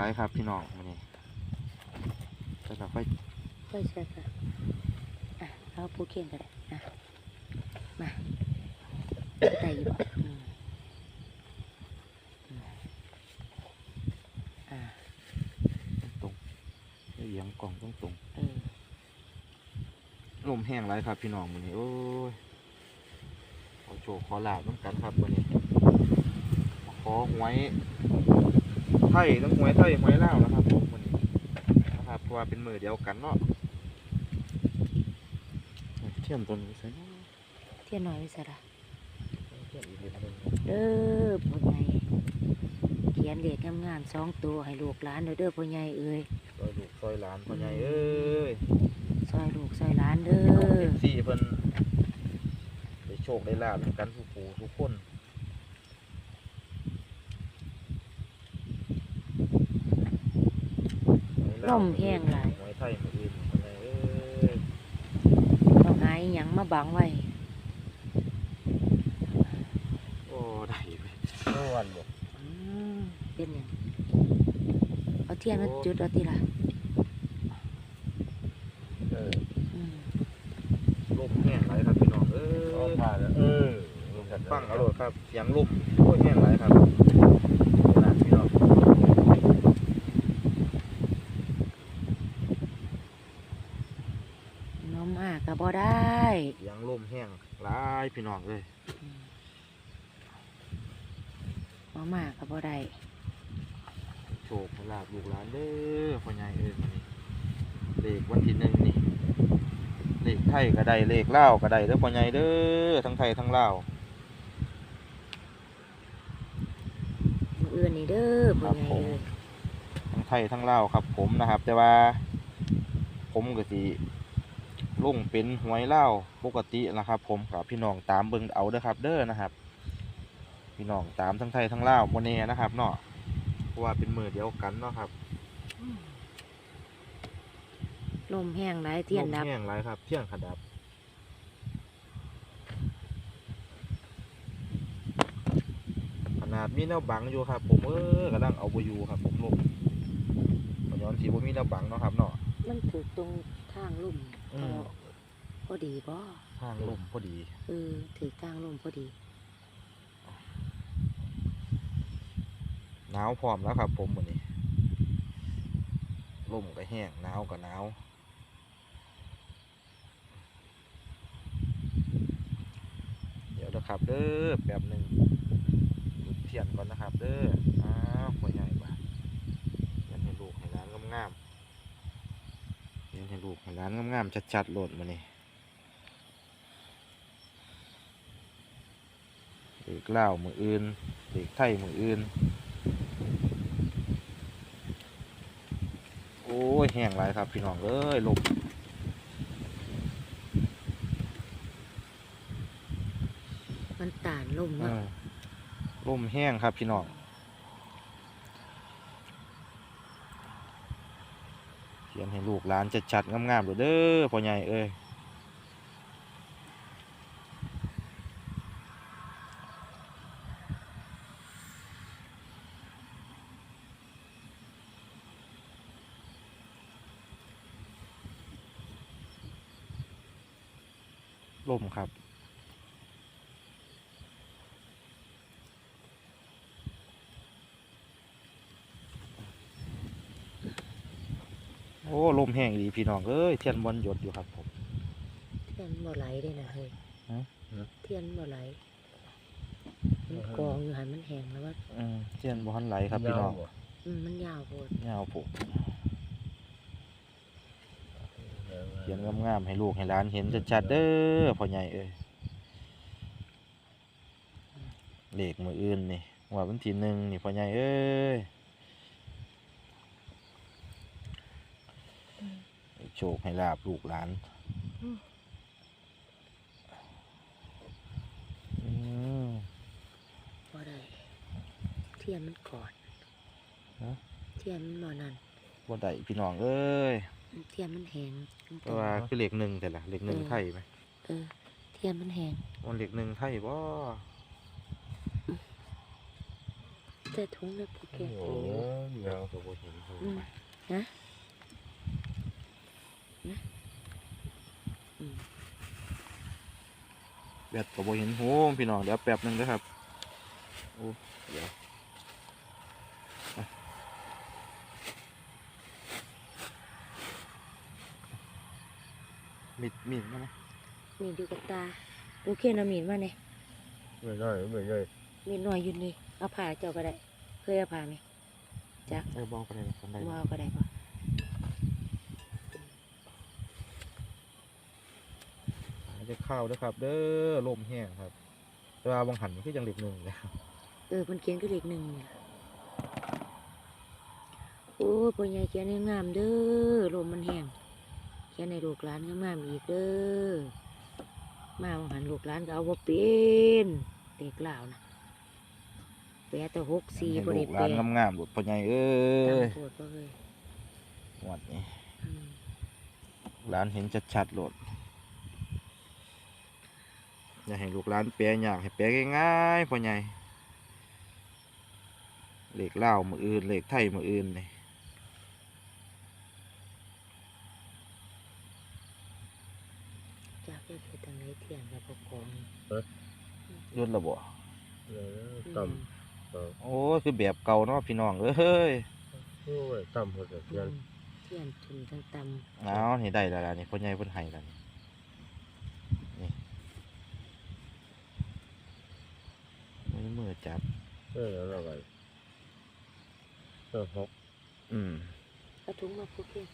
หลายครับพี่น้องมื้อนี้แต่เราค่อยใช่ใช่ค่ะอะเอาปูเขียนก็ได้อะมาได้อยู่บ่อืมอืมอ่าตรงๆเอียงกล่องตรงตรงเออๆลมแห้งหลายครับพี่น้องมื้อนี้โอ้ยขอโชคขอลาบน้ำกันครับมื้อนี้ขอหวยไทยทั้งหวยไทยหวยลาวนะครับผมมื้อนี้นะครับเพราะว่าเป็นมือเดียวกันเนาะเทียมตัวนี้ใส่เนาะเทียนน้อยวิสระเทียมอีกนิดนึงเด้อพ่อใหญ่เขียนเลขงามๆสองตัวให้ลูกหลานเด้อเด้อพ่อใหญ่เอ้ยซอยลูกซอยหลานพ่อใหญ่เอ้ยซอยลูกซอยหลานเด้น้องอเอฟซีเพิ่นได้โชคได้ลาบนำกันทุกผู้ทุกคน ลมแห้งหลายหวยไทยมืออื่นพ่อใหญ่เอ้ยต้องหายหยังมาบังไว้โอ้ได้เว้ยโอ้วันบ่อืมเป็นหยังเอาเทียนมาจุดเอาติล่ะเอออืมลมแห้งหลายครับพี่น้องเอ้เอายผ่าแล้วเออฟังเอาโลดครับเสียงลมโอ้ยแห้งหลายครับหลานพี่น้อง น้องมากก็บ่ได้ เสียงลมแห้งหลายพี่น้องเอ้ย น้องมากก็บ่ได้ โชคให้ลาบลูกหลานเด้อพ่อใหญ่เอ้ยมื้อนี้เลขวันที่หนึ่งนี่เลขไท ยก็ได้เลขลาวก็ได้เด้อพ่อใหญ่เด้อทั้งไทยทั้งลาวมื้ออื่นนี่เด้อครัพ่อบใหญ่ผมเอ้ยทั้งไทยทั้งลาวครับ ผมนะครับ แต่ว่า ผมก็สิลงเป็นหวยเล่าวปกตินะครับ ผมกับพี่น้องตามเบิ่งเอาเด้อครับ เด้อนะครับ พี่น้องตามทั้งไทยทั้งลาวโมเน่นะครับเนาะเพราะว่าเป็นมือเดียวกันเนาะครับ ลมแห้งหลายเทียนดับ ลมแห้งไรครับเที่ยงขดับ ขนาดมีแนวบังอยู่ครับ ผมเออกำลังเอาไปอยู่ครับ ผมลมขย้อนสีว่ามีแนวบังเนาะครับเนาะ มันถูกตรงทางลุ่มอืมพอดีบ่ทางลมพอดี เออถือทางลุ่มพอดี หนาวพร้อมแล้วครับ ผมวันนี้ลมก็แห้งหนาวก็หนาว เดี๋ยว นะครับเด้อแป๊บหนึ่งจุดเทียนก่อนนะครับ เด้ออ้าวหัวใหญ่บ่าเรียนให้ลูกให้ร้านงามๆเรียนให้ลูกให้ร้านงามๆชัดๆโหลดมานี่เด็กเล่าวมืออื่นเด็กไทยมืออื่น โอ้ยแห้งหลายครับพี่น้องเอ้ยลม มันต่าน ล่มเนาะลมแห้งครับพี่น้องเขียนให้ลูกหลานจะจัดๆงามๆด้อเด้อพ่อใหญ่เอ้ย โอ้ลมแห้งดีพี่น้องเอ้ยเทียนบอลหยดอยู่ครับผมเทียนบ่ไหลได้นะเฮ้ยฮะเทียนบ่ไหลมันกองอยู่หันมันแห้งแล้วว่าอืมเทียนบอลไหลครับพี่น้องอืมมันยาวโพดยาวผมเขียนงามๆให้ลูกให้หลานเห็นชัดๆเด้อพ่อใหญ่เอ้ยเลขมืออื่นนี่ว่าวันที่หนึ่งนี่พ่อใหญ่เอ้ยให้ โชคให้ลาบลูกหลานอืมบ่ได้เทียนมันกอดฮะเทียนมันบ่นั่นบ่ได้พี่น้องเอ้ยเทียนมันแห้งมันเพราะว่าคือเลขหนึ่งแต่ละเลขหนึ่งไทยไหมเออเทียนมันแห้งวันเลขหนึ่งไทยบ่ส่ถุงเลยผู้เขียนโอ้ยยาวตัวเห็นอืมนะนะอืม แบตก็บ่เห็นโหมพี่น้องเดี๋ยวแป๊บหนึงเด้อครับโอ้เดี๋ยวอะมีดมีดมาไหมมีดอยู่กับตาผู้เขียนเอามีดมาเนี่ยไม่ได้ไม่ได้มีดน้อยอยู่นี่เอาผ่าเจ้าก็ได้ เคยเอาผ่าไหมจักเออบอกไปเลยคนใดบ่เอาก็ได้ปะ จะเข้าเด้อครับ เด้อลมแห้งครับ แต่ว่าบางหันมันคือจังเล็กหนึ่งเลยครับเออมันเขียนก็เลขหนึ่งนี่ล่ะโอ้ยพ่อใหญ่เขียนให้งามเด้อลมมันแห้งเขียนในลูกหลานงามๆอีกเด้อมาบางหันลูกหลานก็เอาบ่เป็นเด็กลาวนะแปะแต่หกสี่ให้บ่ได้ลูกหแปะลานงามๆหลุดพ่อใหญ่เอ้ยตามโพดบ่เลยหวดนี้อืม หลานเห็นชัดๆโหลด อย่าให้ลูกหลานแปลยากให้แปลง่ายๆพ่อใหญ่เหล็กเล่าวมืออื่นเหล็กไทยมืออื่นนี่จากได้คือทางไหนเทียนกับปกครองยุ่นระบ่ต่ำโอ้ยคือแบบเก่าเนาะพี่น้องเอ้ยโอ้ยต่ำพอจะอืเพียนมเทียนทุนทั้งตำเอานี่ได้แล้วล่ะนี่พ่อใหญ่เพิ่นให้แล้วนี่นี่ มือมือจับ เออแล้วอะไรเออหกอืมเอาถุงมาพูดเพียง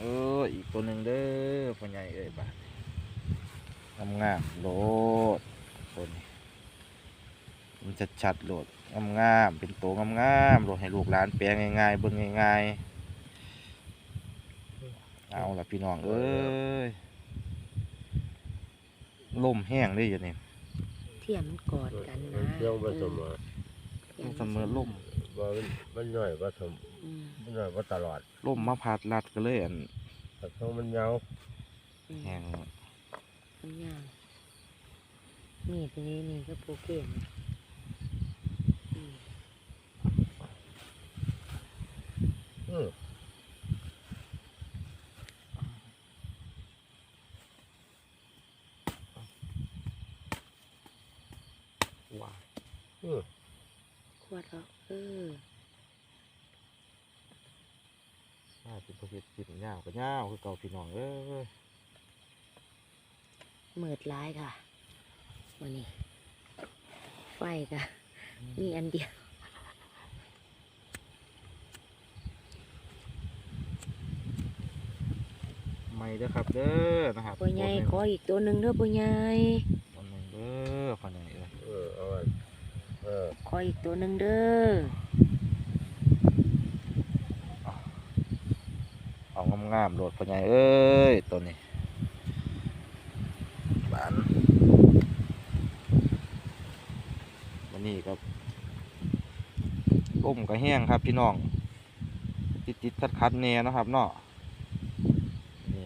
เอออีกตัวหนึ่งเด้อพ่อใหญ่เอ้ยบาดงามงามๆโหลดตัวนี้มันจะชัดๆโหลดงามงามๆเป็นตัวงามงามๆโหลดให้ลูกหลานแปลงง่ายๆเบิ่งง่ายๆเอาละพี่น้องเอ้ยลมแห้งเลยอยู่นี่ เทียนมันกอดกันนะเที่ยวมาเสมอทียมันเสมอลมว่ามันมันย่อยว่าสมอืมมันย่อยว่าตลอดลมมาพัดลัดก็เลยอันแต่ช่วงมันยาวอืมแห้งมันยาวมีดนี้นี่ก็ปูเก่งอืมอืม ว้า อืม ขวดออกเออน่าเป็นประเภทกินยาวก็ยาวคือเก่าพี่น้องเอ้ยเมิดร้ายค่ะวันนี้ไฟค่ะมีอันเดียวไม่เด้อครับเด้อนะครับปัวใหญ่ขออีกตัวหนึ่งเด้อปัวใหญ่ตัวหนึ่งเด้อพ่อใหญ่เอ้ยเออเอาไว้ เออขออีกตัวหนึ่งเด้อเอางามๆโหลดพ่อใหญ่เอ้ย ตัวนี้บานวันนี้ครับร่มก็แห้งครับพี่น้อง ติดติดคัดคัดๆแน่เนาะครับเนาะนี่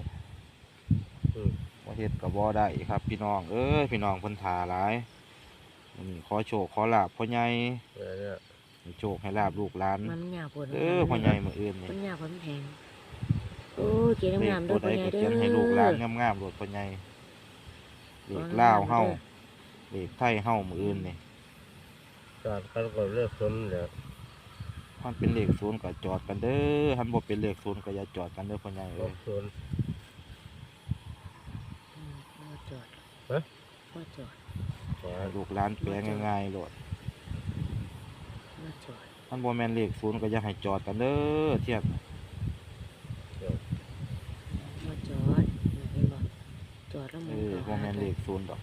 อืมว่าเฮ็ดกับบ่ได้ครับพี่น้อง เอ้ย พี่น้องเพิ่นทาหลาย วันนี้ขอโชคขอลาบพ่อใหญ่เนี่ยเนี่ยให้โชคให้ลาบลูกหลานมันยาวปวดเออพ่อใหญ่มื้ออื่นนี่มันยาวกว่ามันแพงโอ้ยเกียรเลงามขๆเด้ตัอวใดปัวใหญ่ก็เด้เขียนให้อลูกหลานงามๆโลดพ่อใหญ่เลขลาวเฮาเลขไทยเฮามื้ออื่นนี่การคัดก็เลือกคนเนี่ยมันเป็นเลขศูนย์ก็จอดกันเด้อหันบ่เป็นเลขศูนย์ก็อย่าจอดกันเด้อพ่อใหญ่รเอ้ถยชนอืมบ่จอดเอ๊ะบ่จอด ขอให้ลูกหลานแปลงง่ายๆโลดบ่จอดมันบ่แม่นเลขศูนย์ก็อย่าให้จอดกันเด้อเทียบบ่จอดเห็นบ่จอดแล้วหเอมันอบ่แม่นเลขศูนย์ดอก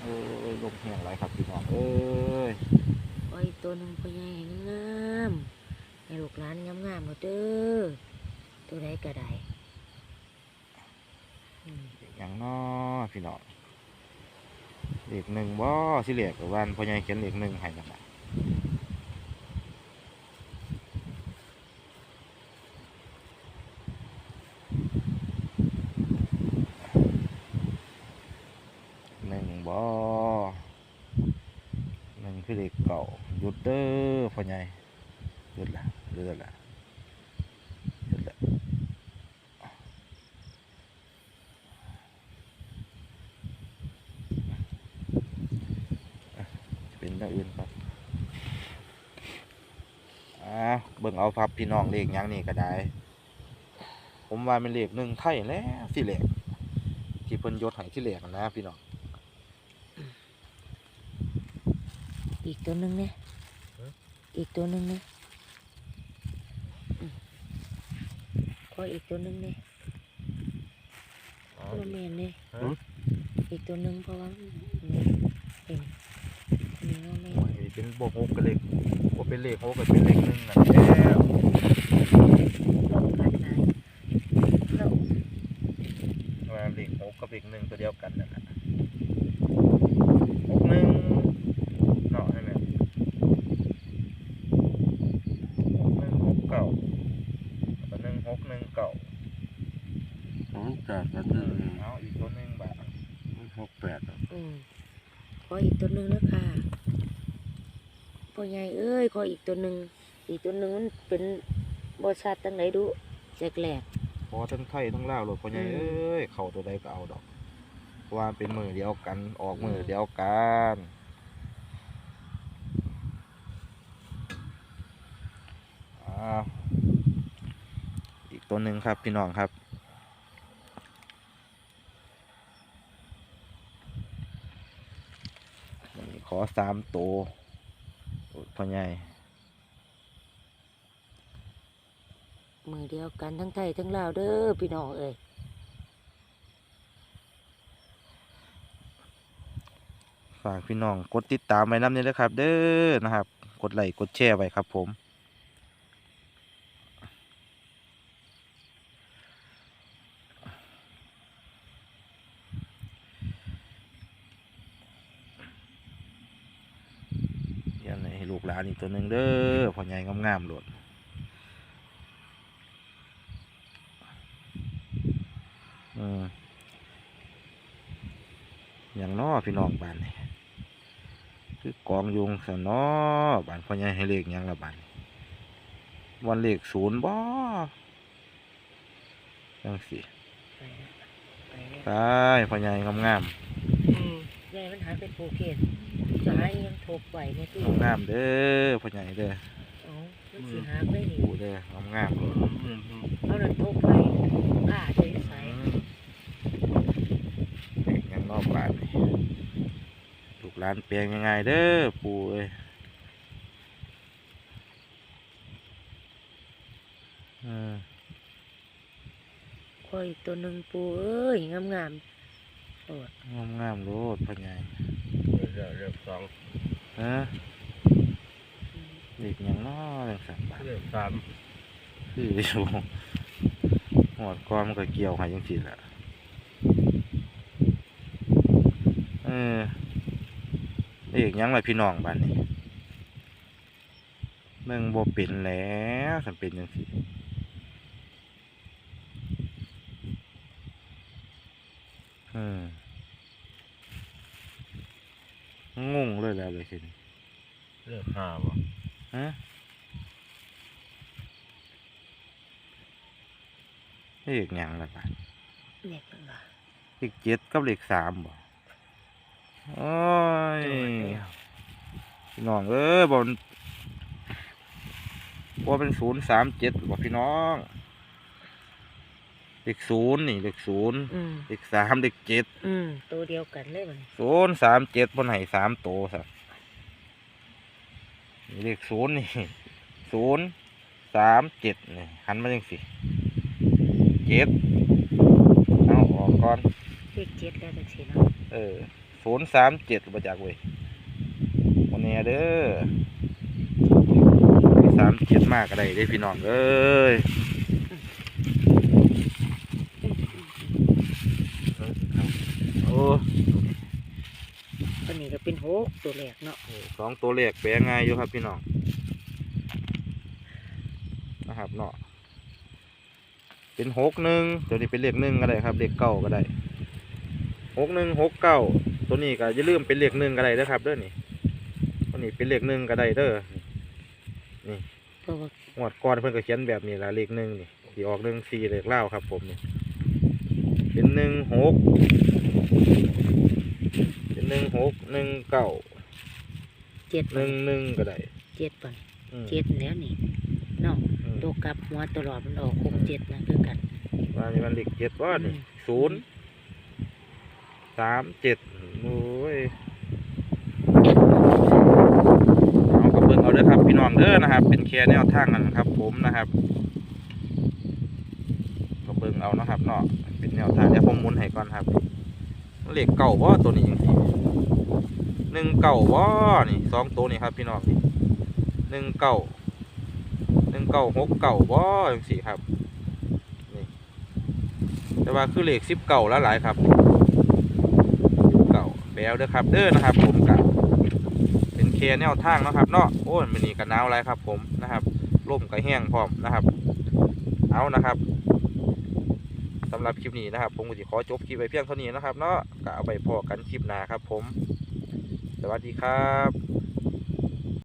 เอ้ยลมแห้งหลายครับพี่น้องเอ้ยขออีกตัวหนึ่งปัวใหญ่ให้งามๆให้ลูกหลานงามๆเด้อตัวใดก็ได้อืม อย่างน้อพี่น้อง เหล็กหนึ่งบ่สิเหล็กกับวันพ่อใหญ่เขียนเหล็กหนึ่งให้กันนะหนึ่งบ่หนึ่ง คือเลขเก่าหยุดเด้อพ่อใหญ่หยุดละเลือละหยุดละอะจะเป็น อย่างอื่นครับอ่าเบิ่งเอาครับพี่น้องเลขยังนี่ก็ได้ ผมว่าเป็นเลขหนึ่งไทยแล้วสิเลขที่เพิ่นยศให้ที่เลขนะพี่น้องอีกตัวหนึ่งเนี่ยอีกตัวหนึ่งเนี่ยขออีกตัวหนึ่งเนี่ยตัวเมนเนี่ยอีกตัวหนึ่งเพราะว่ามันเป็นนี่ว่าแม่น โอ้ย เป็นบวกหกกับเลขบ่เป็นเลขหกก็เป็นเลขหนึ่งนั่นแล้วลงกันไหนเราว่าเลขหกกับเลขหนึ่งตัวเดียวกันนั่นแหละหกหนึ่งเนาะใช่ไหมหกหนึ่งหกเก้าแล้วก็หนึ่งหกหนึ่งเก้าสองแปดกับหนึ่งเอาอีกตัวหนึ่งบาทหกแปดอะอืมขออีกตัวหนึ่งนะค่ะ พ่อใหญ่เอ้ยขออีกตัวหนึ่งอีกตัวหนึ่งมันเป็นบริษัทตั้งไหนดูแจกแหลกพอทั้งไทยทั้งลาวโลดพ่อใหญ่อืมเอ้ยเข้าตัวใดก็เอาดอกเพราะว่าเป็นมือเดียวกันออกมือเดียวกันอ่าอีกตัวหนึ่งครับพี่น้องครับนี่ขอสามตัวโอ้ย พ่อใหญ่มือเดียวกันทั้งไทยทั้งลาวเด้อพี่น้องเอ้ยฝากพี่น้องกดติดตามไว้น้ำนี้ด้วยครับ เด้อนะครับ กดไลค์กดแชร์ไว้ครับผม เดี๋ยัน ให้ลูกหลานอีกตัวหนึ่งเด้อพ่อใหญ่งามๆโลดอืมอย่างน้อพี่น้องบ้านนี่คือกองยุงสนอบ้านพ่อใหญ่ให้เลขหยังละบ้านวันเลขศูนย์บ่จังสิไปแล้วไปแล้วตายพ่อใหญ่งามอืมยายมันหายเป็นโปรเกตจะ หายยังทบไหวในตู้ๆงามๆเด้อพ่อใหญ่เด้อเอ๋อมันสิหาได้นี่ดูเด้องามๆเลยเอานั่นทบไปกล้าจะใส่เด็กยังนอกบ้านนี่ลูกหลานเปลียงยังไงเด้อปู่เอ้ยอืมคอยอีกตัวหนึ่งปูเอ้ยงามงามๆโอดงามงามๆโลดพ่อใหญ่ เรียกเรียกสองฮะเด็กยังน้อยังสันบาทเรียกสามคืออยู่หอดก้อนมันก็เกี่ยวให้ยังสิล่ะเออเด็กยังไรพี่น้องบ้านนี้เมืองบ่เป็นแล้วสันเป็นยังสิอืม งงเลยแล้วเลยสิเรียกห้าบ่ฮะเลขหยังล่ะบาดเนี่ยจังหวะเลขเจ็ดกับเลขสามบ่โอ้ยพี่น้องเอ้ยบ่มันบ่เป็นศูนย์สามเจ็ดบ่พี่น้อง เลขศูนย์นี่เลขศูนย์อืมเลขสามเลขเจ็ดอืมตัวเดียวกันเลยมันศูนย์สามเจ็ดบนให้สามโตสักนี่เลขศูนย์นี่ศูนย์สามเจ็ดนี่หันมาจังสิเจ็ดเอาออกก่อน เลขเจ็ดแล้วจังสิเนาะเออศูนย์สามเจ็ดมาจากเว้ยวันนี้เด้อสามเจ็ดมากก็ได้ได้อพี่น้องเอ้ยโอ้ ตัวนี้ก็เป็นหกตัวแรกเนาะสองตัวเลขแปลง่ายอยู่ครับพี่น้องนะครับเนาะเป็นหกหนึ่งตัวนี้เป็นเลขหนึ่งก็ได้ครับเลขเก้าก็ได้หกหนึ่งหกเก้าตัวนี้ก็อย่าลืมเป็นเลขหนึ่งก็ได้นะครับเด้อนี่ตัวนี้นี่เป็นเลขหนึ่งก็ได้เด้อเพราะว่าหวดก่อนเพิ่นก็เขียนแบบนี้ละเลขหนึ่งนี่สีออกหนึ่งสี่เลขเล่าวครับผมนี่เป็นหนึ่งหกเป็น หนึ่งหกหนึ่งเก้าเจ็ดหนึ่งหนึ่งก็ได้เจ็ดปันอืม เจ็ดแล้วนี่เนาะอืม ตัวกลับหัวตลอดมันออกหกเจ็ดนะคือกันว่านี่มันเลขเจ็ดว่านี่อืมศูนย์สามเจ็ดโอ้ยเอากระเบื้องเอาเด้อครับพี่น้องเด้อนะครับ เป็นแค่แนวทางกันครับ ผมนะครับกระเบื้องเอานะครับเนาะเป็นแนวทางเดี๋ยวผมหมุนให้ก่อนครับเลขเก่าว่าตัวนี้จังซี่ หนึ่งเก่าว่านี่สองตัวนี่ครับพี่น้องนี่หนึ่งเก่าหนึ่งเก่าหกเก่าว่าจังสี่ครับแต่ว่าคือเลขสิบเก่าแล้วหลายครับเก่าแบลเด้อครับเด้อนะครับ ผมกับเป็นเคแนวทางนะครับเนาะโอ้ยมันนี่กันหนาวไรครับ ผมนะครับร่มกับแห้งพร้อมนะครับ เอานะครับสำหรับคลิปนี้นะครับ ผมก็จะขอจบคลิปไปเพียงเท่านี้นะครับเนาะก็เอาไปพอกันคลิปหน้าครับผม สวัสดีครับ